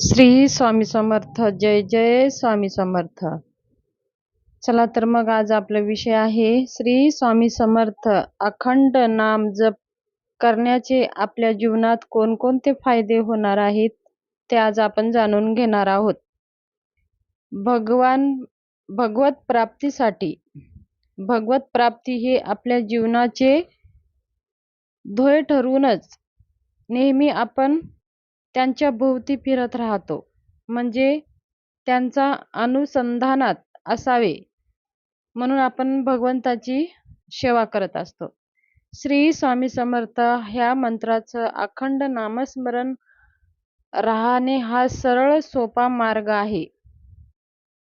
श्री स्वामी समर्थ जय जय स्वामी समर्थ. चला तर मग आज आपला विषय आहे श्री स्वामी समर्थ अखंड नाम जप करण्याचे आपल्या जीवनात कोणकोणते फायदे होणार आहेत ते आज आपण जाणून घेणार आहोत. भगवान भगवत प्राप्तीसाठी भगवत प्राप्ती हे आपल्या जीवनाचे ध्येय ठरवूनच नेहमी आपण त्यांच्या भोवती फिरत राहतो. म्हणजे त्यांचा अनुसंधानात असावे म्हणून आपण भगवंताची सेवा करत असतो. श्री स्वामी समर्थ ह्या मंत्राचं अखंड नामस्मरण राहणे हा सरळ सोपा मार्ग आहे.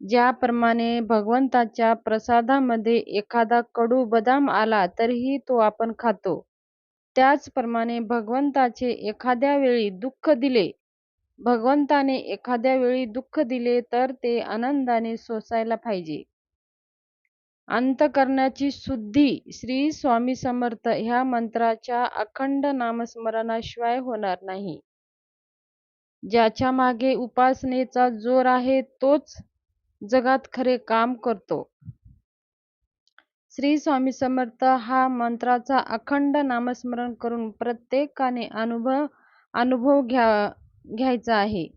ज्याप्रमाणे भगवंताच्या प्रसादामध्ये एखादा कडू बदाम आला तरीही तो आपण खातो. त्याचप्रमाणे भगवंताचे एखाद्या वेळी दुःख दिले भगवंताने एखाद्या वेळी दुःख दिले तर ते आनंदाने सोसायला पाहिजे. अंतकरणाची शुद्धी श्री स्वामी समर्थ ह्या मंत्राच्या अखंड नामस्मरणाशिवाय होणार नाही. ज्याच्या मागे उपासनेचा जोर आहे तोच जगात खरे काम करतो. श्री स्वामी समर्थ हा मंत्राचा अखंड नामस्मरण करून प्रत्येकाने अनुभव अनुभव घ्या घ्यायचा आहे.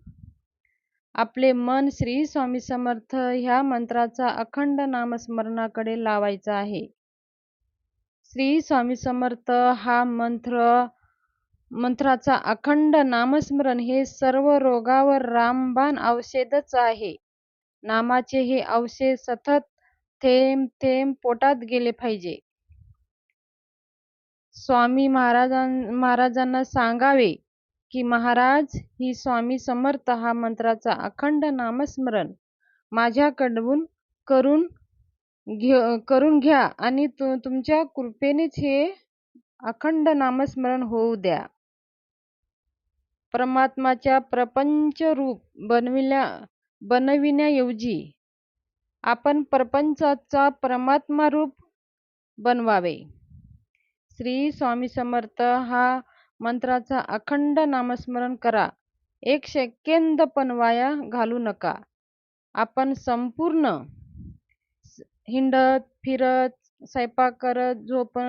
आपले मन श्री स्वामी समर्थ ह्या मंत्राचा अखंड नामस्मरणाकडे लावायचा आहे. श्री स्वामी समर्थ हा मंत्र मंत्राचा अखंड नामस्मरण हे सर्व रोगावर रामबाण औषधच आहे. नामाचे हे औषध सतत थेंब थेंब पोटात गेले पाहिजे. स्वामी महाराजां महाराजांना सांगावे की महाराज ही स्वामी समर्थ हा मंत्राचा अखंड नामस्मरण माझ्याकडून करून घे करून घ्या आणि तु तुमच्या कृपेनेच हे अखंड नामस्मरण होऊ द्या. परमात्माच्या प्रपंच रूप बनविल्या बनविण्याऐवजी आपण प्रपंचाचा परमात्मा रूप बनवावे. श्री स्वामी समर्थ हा मंत्राचा अखंड नामस्मरण करा. एक सेकेंद पण वाया घालू नका. आपण संपूर्ण हिंडत फिरत स्वयंपाक करत झोप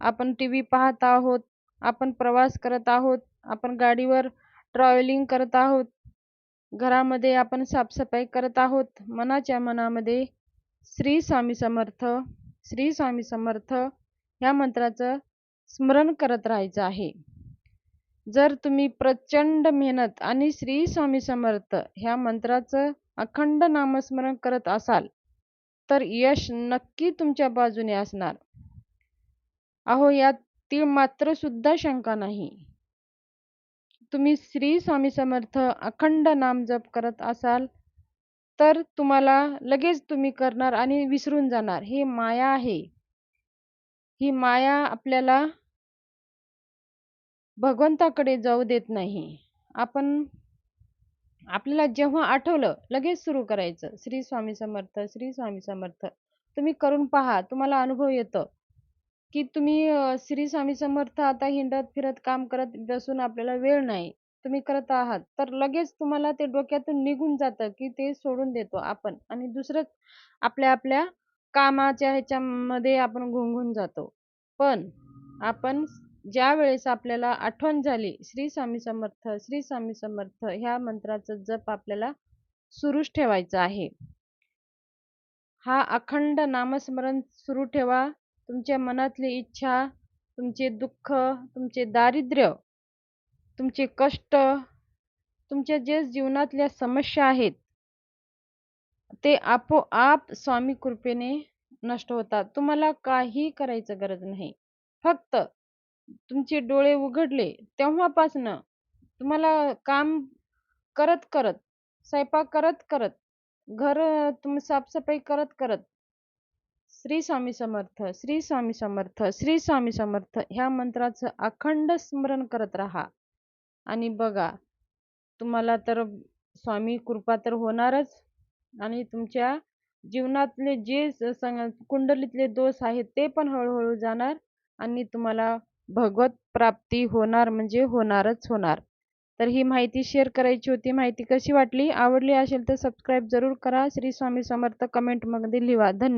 आपण टी व्ही पाहत आहोत आपण प्रवास करत आहोत आपण गाडीवर ट्रॅव्हलिंग करत आहोत घरामध्ये आपण साफसफाई करत आहोत. मनाच्या मनामध्ये श्री स्वामी समर्थ श्री स्वामी समर्थ ह्या मंत्राचं स्मरण करत राहायचं आहे. जर तुम्ही प्रचंड मेहनत आणि श्री स्वामी समर्थ ह्या मंत्राचं अखंड नामस्मरण करत असाल तर यश नक्की तुमच्या बाजूने असणार. अहो यात ती मात्र सुद्धा शंका नाही. तुम्ही श्री स्वामी समर्थ अखंड नाम जप करत असाल तर तुम्हाला लगेच तुम्ही करणार आणि विसरून जाणार. हे माया आहे. ही माया आपल्याला भगवंताकडे जाऊ देत नाही. आपण आपल्याला जेव्हा आठवलं लगेच सुरू करायचं. श्री स्वामी समर्थ श्री स्वामी समर्थ. तुम्ही करून पहा तुम्हाला अनुभव येतो. की तुम्ही श्री स्वामी समर्थ आता हिंडत फिरत काम करत बसून आपल्याला वेळ नाही तुम्ही करत आहात. तर लगेच तुम्हाला ते डोक्यातून निघून जातं की ते सोडून देतो आपण आणि दुसरंच आपल्या आपल्या कामाच्या ह्याच्यामध्ये आपण गुंगून जातो. पण आपण ज्या वेळेस आपल्याला आठवण झाली श्री स्वामी समर्थ श्री स्वामी समर्थ ह्या मंत्राचं जप आपल्याला सुरूच ठेवायचं आहे. हा अखंड नामस्मरण सुरू ठेवा. तुमच्या मनातली इच्छा तुमचे दुःख तुमचे दारिद्र्य तुमचे कष्ट तुमच्या जे जीवनातल्या समस्या आहेत ते आपोआप स्वामी कृपेने नष्ट होतात. तुम्हाला काही करायचं गरज नाही. फक्त तुमचे डोळे उघडले तेव्हापासनं तुम्हाला काम करत करत स्वयंपाक करत करत घर तुम्ही साफसफाई करत करत श्री स्वामी समर्थ श्री स्वामी समर्थ श्री स्वामी समर्थ ह्या मंत्राचं अखंड स्मरण करत राहा. आणि बघा तुम्हाला तर स्वामी कृपा तर होणारच. आणि तुमच्या जीवनातले जे संग कुंडलीतले दोष आहेत ते पण हळूहळू जाणार आणि तुम्हाला भगवत प्राप्ती होणार म्हणजे होणारच होणार. तर ही माहिती शेअर करायची होती. माहिती कशी वाटली? आवडली असेल तर सबस्क्राईब जरूर करा. श्री स्वामी समर्थ कमेंटमध्ये लिहा. धन्यवाद.